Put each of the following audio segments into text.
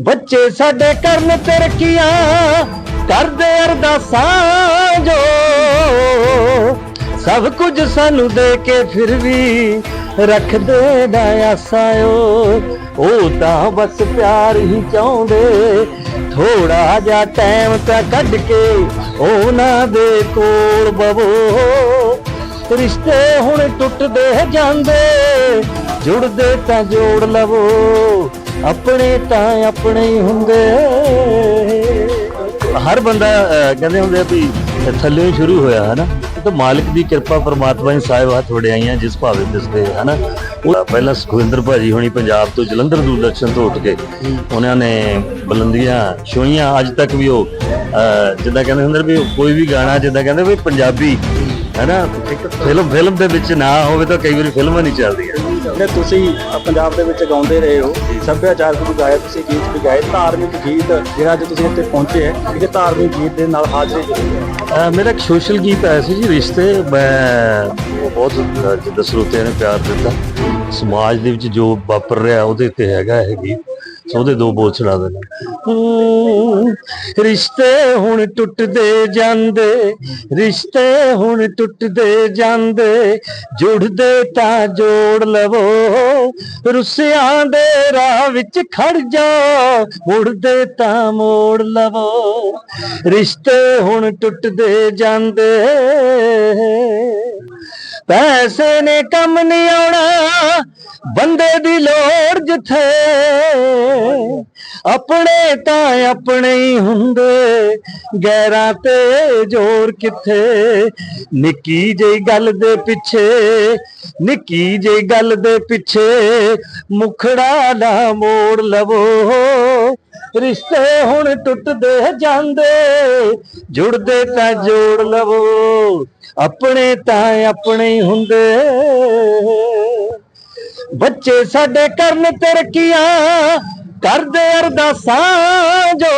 ਬੱਚੇ ਸਾਡੇ ਕਰਨ ਤਰੱਕੀਆਂ ਕਰਦੇ ਅਰਦਾਸਾਂ ਜੋ। ਸਭ ਕੁਝ ਸਾਨੂੰ ਦੇ ਕੇ ਫਿਰ ਵੀ ਰੱਖਦੇ ਨਾ ਆਸਾਓ ਉਹ ਤਾਂ ਬਸ ਪਿਆਰ ਹੀ ਚਾਹੁੰਦੇ ਥੋੜਾ ਜਿਹਾ ਟਾਈਮ ਤਾਂ ਕੱਢ ਕੇ ਉਹਨਾਂ ਦੇ ਕੋਲ ਬਵੋ। ਰਿਸ਼ਤੇ ਹੁਣ ਟੁੱਟਦੇ ਜਾਂਦੇ, ਜੁੜਦੇ ਤਾਂ ਜੋੜ ਲਵੋ। ਆਪਣੇ ਤਾਂ ਆਪਣੇ ਹੀ ਹੁੰਦੇ। ਹਰ ਬੰਦਾ ਕਹਿੰਦੇ ਹੁੰਦੇ ਆ ਵੀ ਥੱਲੇ ਸ਼ੁਰੂ ਹੋਇਆ ਹੈ ਨਾ ਇਹ ਮਾਲਕ ਦੀ ਕਿਰਪਾ ਪਰਮਾਤਮਾ ਦੀ ਸਾਹਿਬ ਹੱਥ ਵਡਿਆਈਆਂ ਜਿਸ ਭਾਵੇਂ ਦਿਸਦੇ ਹੈ ਨਾ ਉਹ ਪਹਿਲਾਂ ਸੁਖਵਿੰਦਰ ਭਾਜੀ ਹੋਣੀ ਪੰਜਾਬ ਤੋਂ ਜਲੰਧਰ ਦੂਰਦਰਸ਼ਨ ਤੋਂ ਉੱਠ ਕੇ ਉਹਨਾਂ ਨੇ ਬੁਲੰਦੀਆਂ ਛੋਈਆਂ। ਅੱਜ ਤੱਕ ਵੀ ਉਹ ਜਿੱਦਾਂ ਕਹਿੰਦੇ ਹੁੰਦੇ ਵੀ ਕੋਈ ਵੀ ਗਾਣਾ ਜਿੱਦਾਂ ਕਹਿੰਦੇ ਵੀ ਪੰਜਾਬੀ ਹੈ ਨਾ ਫਿਲਮ ਫਿਲਮ ਦੇ ਵਿੱਚ ਨਾ ਹੋਵੇ ਤਾਂ ਕਈ ਵਾਰੀ ਫਿਲਮਾਂ ਨਹੀਂ ਚੱਲਦੀਆਂ। ਜਿਹੜੇ ਤੁਸੀਂ ਪੰਜਾਬ ਦੇ ਵਿੱਚ ਗਾਉਂਦੇ ਰਹੇ ਹੋ, ਸੱਭਿਆਚਾਰਕ ਵੀ ਗਾਇਆ ਤੁਸੀਂ, ਗੀਤ ਵੀ ਗਾਏ, ਧਾਰਮਿਕ ਗੀਤ ਜਿਹੜਾ ਅੱਜ ਤੁਸੀਂ ਇੱਥੇ ਪਹੁੰਚੇ ਹੈ ਇਹ ਧਾਰਮਿਕ ਗੀਤ ਦੇ ਨਾਲ ਹਾਜ਼ਰੀ ਜੁੜੀ ਮੇਰਾ ਇੱਕ ਸੋਸ਼ਲ ਗੀਤ ਆਇਆ ਸੀ ਜੀ, ਰਿਸ਼ਤੇ, ਮੈਂ ਉਹ ਬਹੁਤ ਜਿੱਦਾਂ ਸਰੋਤਿਆਂ ਨੇ ਪਿਆਰ ਦਿੱਤਾ। ਸਮਾਜ ਦੇ ਵਿੱਚ ਜੋ ਵਾਪਰ ਰਿਹਾ, ਉਹਦੇ ਤੇ ਹੈਗਾ ਇਹ ਗੀਤ। ਉਹਦੇ ਦੋ ਬੋਲ ਸੁਣਾ ਦੇਣਾ। ਰਿਸ਼ਤੇ ਹੁਣ ਟੁੱਟਦੇ ਜਾਂਦੇ, ਰਿਸ਼ਤੇ ਹੁਣ ਟੁੱਟਦੇ ਜਾਂਦੇ, ਜੁੜਦੇ ਤਾਂ ਜੋੜ ਲਵੋ। ਰੁੱਸਿਆਂ ਦੇ ਰਾਹ ਵਿੱਚ ਖੜ ਜਾ, ਮੁੜਦੇ ਤਾਂ ਮੋੜ ਲਵੋ। ਰਿਸ਼ਤੇ ਹੁਣ ਟੁੱਟਦੇ ਜਾਂਦੇ, ਪੈਸੇ ਨੇ ਕੰਮ ਨਹੀਂ ਆਉਣਾ ਬੰਦੇ ਦੀ ਲੋੜ ਜਿੱਥੇ ਆਪਣੇ ਤਾਂ ਆਪਣੇ ਹੀ ਹੁੰਦੇ ਗੈਰਾਂ ਤੇ ਜ਼ੋਰ ਕਿੱਥੇ? ਨਿੱਕੀ ਜਿਹੀ ਗੱਲ ਦੇ ਪਿੱਛੇ, ਨਿੱਕੀ ਜਿਹੀ ਗੱਲ ਦੇ ਪਿੱਛੇ ਮੁਖੜਾ ਨਾ ਮੋੜ ਲਵੋ। ਰਿਸ਼ਤੇ ਹੁਣ ਟੁੱਟਦੇ ਜਾਂਦੇ, ਜੁੜਦੇ ਤਾਂ ਜੋੜ ਲਵੋ। ਆਪਣੇ ਤਾਂ ਆਪਣੇ ਹੀ ਹੁੰਦੇ। ਬੱਚੇ ਸਾਡੇ ਕਰਨ ਤਰੱਕੀਆਂ ਕਰਦੇ ਅਰਦਾਸਾਂ ਜੋ।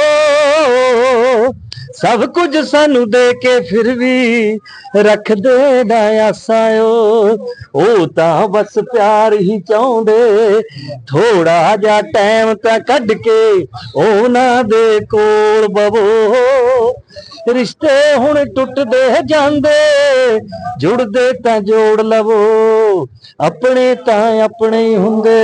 ਸਭ ਕੁਝ ਸਾਨੂੰ ਦੇ ਕੇ ਫਿਰ ਵੀ ਰੱਖਦੇ ਨਾ ਆਸਾਓ ਉਹ ਤਾਂ ਬਸ ਪਿਆਰ ਹੀ ਚਾਹੁੰਦੇ। ਥੋੜਾ ਜਿਹਾ ਟਾਈਮ ਤਾਂ ਕੱਢ ਕੇ ਉਹਨਾਂ ਦੇ ਕੋਲ ਬਵੋ। ਰਿਸ਼ਤੇ ਹੁਣ ਟੁੱਟਦੇ ਜਾਂਦੇ, ਜੁੜਦੇ ਤਾਂ ਜੋੜ ਲਵੋ। ਆਪਣੇ ਤਾਂ ਆਪਣੇ ਹੀ ਹੁੰਦੇ।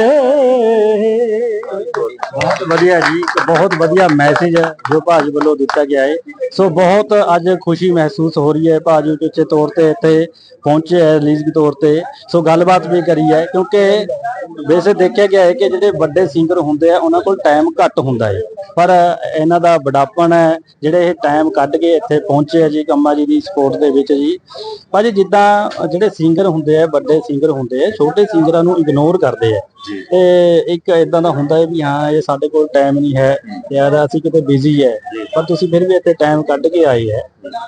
ਬਹੁਤ ਵਧੀਆ ਜੀ, ਬਹੁਤ ਵਧੀਆ ਮੈਸੇਜ ਹੈ ਜੋ ਭਾਜੀ ਵੱਲੋਂ ਦਿੱਤਾ ਗਿਆ ਹੈ ਸੋ ਬਹੁਤ ਅੱਜ ਖੁਸ਼ੀ ਮਹਿਸੂਸ ਹੋ ਰਹੀ ਹੈ ਭਾਜੀ ਉੱਚੇ ਤੌਰ ਤੇ ਇੱਥੇ ਪਹੁੰਚੇ ਹੈ ਰਿਲੀਜ਼ ਦੇ ਤੌਰ ਤੇ। ਸੋ ਗੱਲਬਾਤ ਵੀ ਕਰੀ ਹੈ, ਕਿਉਂਕਿ ਵੈਸੇ ਦੇਖਿਆ ਗਿਆ ਹੈ ਕਿ ਜਿਹੜੇ ਵੱਡੇ ਸਿੰਗਰ ਹੁੰਦੇ ਆ, ਉਹਨਾਂ ਕੋਲ ਟਾਈਮ ਘੱਟ ਹੁੰਦਾ ਹੈ ਪਰ ਇਹਨਾਂ ਦਾ ਬੜਾਪਣ ਹੈ ਜਿਹੜੇ ਇਹ ਟਾਈਮ ਕੱਢ ਕੇ ਇੱਥੇ ਪਹੁੰਚੇ ਆ ਜੀ ਕੰਮਾ ਜੀ ਦੀ ਸਪੋਰਟ ਦੇ ਵਿੱਚ ਜੀ। ਭਾਜੀ ਜਿੱਦਾਂ ਜਿਹੜੇ ਸਿੰਗਰ ਹੁੰਦੇ ਆ ਵੱਡੇ ਸਿੰਗਰ ਹੁੰਦੇ ਆ ਛੋਟੇ ਸਿੰਗਰਾਂ ਨੂੰ ਇਗਨੋਰ ਕਰਦੇ ਆ। ਤੇ ਇੱਕ ਇਦਾਂ ਦਾ ਹੁੰਦਾ ਹੈ ਵੀ ਹਾਂ ਇਹ ਸਾਡੇ ਕੋਲ ਟਾਈਮ ਨਹੀਂ ਹੈ ਯਾਰ ਅਸੀਂ ਕਿਤੇ ਬਿਜ਼ੀ ਹੈ ਪਰ ਤੁਸੀਂ ਫਿਰ ਵੀ ਇੱਥੇ ਟਾਈਮ ਕੱਢ ਕੇ ਆਏ ਹੈ।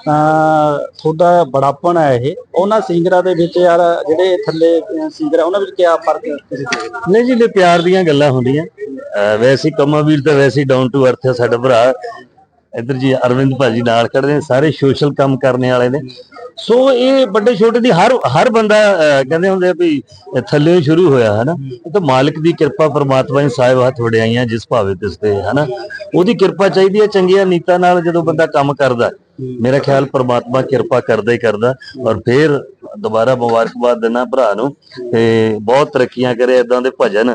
ਤਾਂ ਤੁਹਾਡਾ ਬੜਾਪਣ ਹੈ ਇਹ। ਉਹਨਾਂ ਸਿੰਗਰਾਂ ਦੇ ਵਿੱਚ ਯਾਰ ਜਿਹੜੇ ਥੱਲੇ ਸਿੰਗਰ ਆ, ਉਹਨਾਂ ਵਿੱਚ ਕੀ ਫ਼ਰਕ ਨਹੀਂ ਜੀ ਲੈ ਪਿਆਰ ਦੀਆਂ ਗੱਲਾਂ ਹੁੰਦੀਆਂ। ਵੈਸੇ ਹੀ ਤਾਂ ਵੈਸੇ ਡਾਊਨ ਟੂ ਅਰਥ ਹੈ ਸਾਡਾ ਭਰਾ। ਇੱਧਰ ਜੀ ਅਰਵਿੰਦ ਭਾਜੀ ਨਾਲ ਖੜਦੇ ਨੇ, ਸਾਰੇ ਸੋਸ਼ਲ ਕੰਮ ਕਰਨੇ ਵਾਲੇ ਨੇ। ਸੋ ਇਹ ਵੱਡੇ ਛੋਟੇ ਦੀ ਹਰ ਹਰ ਬੰਦਾ ਕਹਿੰਦੇ ਹੁੰਦੇ ਆ ਵੀ ਥੱਲੇ ਸ਼ੁਰੂ ਹੋਇਆ ਹੈ ਨਾ ਤਾਂ ਮਾਲਕ ਦੀ ਕਿਰਪਾ ਪਰਮਾਤਮਾ ਦੀ ਸਾਹਿਬ ਹੱਥ ਵਡਿਆਈਆਂ ਜਿਸ ਭਾਵੇਂ ਦਿਸਦੇ ਹੈ ਨਾ ਉਹਦੀ ਕਿਰਪਾ ਚਾਹੀਦੀ ਹੈ ਚੰਗੀਆਂ ਨੀਤਾਂ ਨਾਲ ਜਦੋਂ ਬੰਦਾ ਕੰਮ ਕਰਦਾ। ਮੇਰਾ ਖਿਆਲ ਪਰਮਾਤਮਾ ਕਿਰਪਾ ਕਰਦਾ ਹੀ ਕਰਦਾ ਔਰ ਫਿਰ ਦੁਬਾਰਾ ਮੁਬਾਰਕਬਾਦ ਦੇਣਾ ਭਰਾ ਨੂੰ ਤੇ ਬਹੁਤ ਤਰੱਕੀਆਂ ਕਰੇ ਇਦਾਂ ਦੇ ਭਜਨ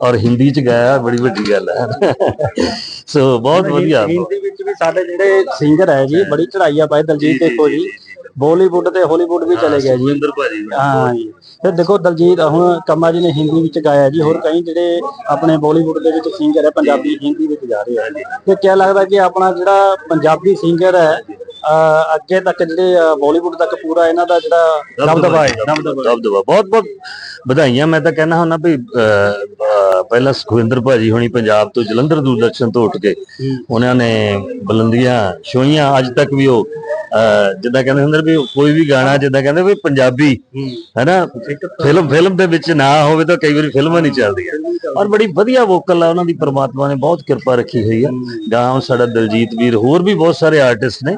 ਔਰ ਹਿੰਦੀ ਚ ਗਾਇਆ ਬੜੀ ਵੱਡੀ ਗੱਲ ਹੈ। ਸੋ ਬਹੁਤ ਵਧੀਆ। ਹਿੰਦੀ ਵਿੱਚ ਵੀ ਸਾਡੇ ਜਿਹੜੇ ਸਿੰਗਰ ਹੈ ਜੀ ਬੜੀ ਚੜਾਈ ਆ ਪਾਏ ਦਲਜੀਤ ਦੇਖੋ ਜੀ। ਬਾਲੀਵੁੱਡ ਤੇ ਹਾਲੀਵੁੱਡ ਵੀ ਚਲੇ ਗਏ ਜੀ। ਸੁਰਿੰਦਰ ਭਾਜੀ ਹਾਂ ਜੀ। ਫਿਰ ਦੇਖੋ ਦਲਜੀਤ ਹੁਣ ਕੰਮਾ ਜੀ ਨੇ ਹਿੰਦੀ ਵਿੱਚ ਗਾਇਆ ਜੀ। ਹੋਰ ਕਈ ਜਿਹੜੇ ਆਪਣੇ ਬਾਲੀਵੁੱਡ ਦੇ ਵਿੱਚ ਸਿੰਗਰ ਹੈ ਪੰਜਾਬੀ ਹਿੰਦੀ ਵਿੱਚ ਜਾ ਰਹੇ ਆ। ਤੇ ਕਿਆ ਲੱਗਦਾ ਕਿ ਆਪਣਾ ਜਿਹੜਾ ਪੰਜਾਬੀ ਸਿੰਗਰ ਹੈ ਅੱਗੇ ਤੱਕ ਜਿਹੜੇ ਬਾਲੀਵੁੱਡ ਤੱਕ ਪੂਰਾ ਇਹਨਾਂ ਦਾ ਜਿਹੜਾ ਦਬਦਬਾ ਹੈ। ਦਬਦਬਾ ਬਹੁਤ ਬਹੁਤ ਵਧਾਈਆਂ। ਮੈਂ ਤਾਂ ਕਹਿੰਦਾ ਹੁੰਦਾ ਵੀ ਪਹਿਲਾਂ ਸੁਖਵਿੰਦਰ ਭਾਜੀ ਹੋਣੀ ਪੰਜਾਬ ਤੋਂ ਜਲੰਧਰ ਦੂਰਦਰਸ਼ਨ ਤੋਂ ਉੱਠ ਕੇ ਉਹਨਾਂ ਨੇ ਬੁਲੰਦੀਆਂ ਛੋਈਆਂ। ਅੱਜ ਤੱਕ ਵੀ ਉਹ ਜਿੱਦਾਂ ਕਹਿੰਦੇ ਹੁੰਦੇ ਵੀ ਕੋਈ ਵੀ ਗਾਣਾ ਜਿੱਦਾਂ ਕਹਿੰਦੇ ਵੀ ਪੰਜਾਬੀ ਹੈਨਾ? ਫਿਲਮ ਫਿਲਮ ਦੇ ਵਿੱਚ ਨਾ ਹੋਵੇ ਤਾਂ ਕਈ ਵਾਰੀ ਫਿਲਮਾਂ ਨਹੀਂ ਚੱਲਦੀਆਂ। ਔਰ ਬੜੀ ਵਧੀਆ ਵੋਕਲ ਆ ਉਹਨਾਂ ਦੀ ਪ੍ਰਮਾਤਮਾ ਨੇ ਬਹੁਤ ਕਿਰਪਾ ਰੱਖੀ ਹੋਈ ਆ। ਗਾਉਂ ਸਾਡਾ ਦਲਜੀਤ ਵੀਰ ਹੋਰ ਵੀ ਬਹੁਤ ਸਾਰੇ ਆਰਟਿਸਟ ਨੇ।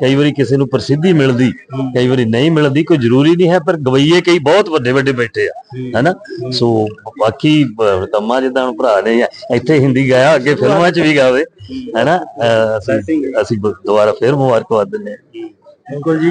ਕਈ ਵਾਰੀ ਕਿਸੇ ਨੂੰ ਪ੍ਰਸਿੱਧੀ ਮਿਲਦੀ ਕਈ ਵਾਰੀ ਨਹੀਂ ਮਿਲਦੀ ਕੋਈ ਜ਼ਰੂਰੀ ਨਹੀਂ ਹੈ ਪਰ ਗਵਈਏ ਕਈ ਬਹੁਤ ਵੱਡੇ ਵੱਡੇ ਬੈਠੇ ਆ ਹੈਨਾ? ਸੋ ਬਾਕੀ ਕੰਮਾਂ ਜਿੱਦਾਂ ਹੁਣ ਭਰਾ ਨੇ ਇੱਥੇ ਹਿੰਦੀ ਗਾਇਆ ਅੱਗੇ ਫਿਲਮਾਂ 'ਚ ਵੀ ਗਾਵੇ ਹੈਨਾ? ਅਸੀਂ ਦੁਬਾਰਾ ਫੇਰ ਮੁਬਾਰਕਬਾਦ ਦਿੰਦੇ ਹਾਂ। ਬਿਲਕੁਲ ਜੀ।